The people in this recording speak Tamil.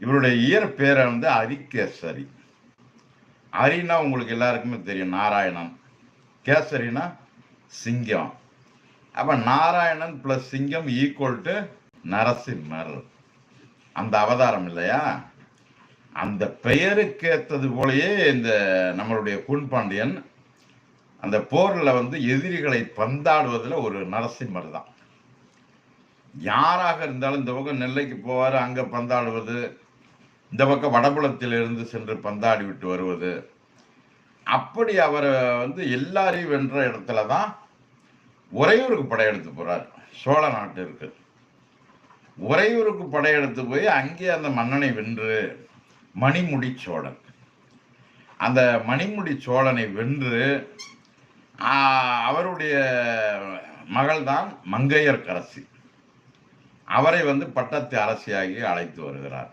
இவருடைய இயற்பேரை வந்து அரிகேசரி அரினா உங்களுக்கு எல்லாருக்குமே தெரியும் நாராயணன். கேசரினா சிங்கம். அப்ப நாராயணன் பிளஸ் சிங்கம் ஈக்குவல் டு நரசிம்மர். அந்த அவதாரம் இல்லையா? அந்த பெயருக்கு ஏற்றது போலயே இந்த நம்மளுடைய குண்பாண்டியன் அந்த போர்ல வந்து எதிரிகளை பந்தாடுவதில் ஒரு நரசிம்மர் தான். யாராக இருந்தாலும் இந்த பக்கம் நெல்லைக்கு போவார் அங்க பந்தாடுவது இந்த பக்கம் வடபுலத்திலிருந்து சென்று பந்தாடி விட்டு வருவது. அப்படி அவரை வந்து எல்லாரையும் வென்ற இடத்துல தான் உறையூருக்கு படையெடுத்து போகிறார் சோழ நாட்டிற்கு. உறையூருக்கு படையெடுத்து போய் அங்கே அந்த மன்னனை வென்று மணிமுடி சோழன். அந்த மணிமுடி சோழனை வென்று அவருடைய அவருடைய மகள்தான் மங்கையர்க்கரசி அவரை வந்து பட்டத்து அரசியாகி அழைத்து வருகிறார்.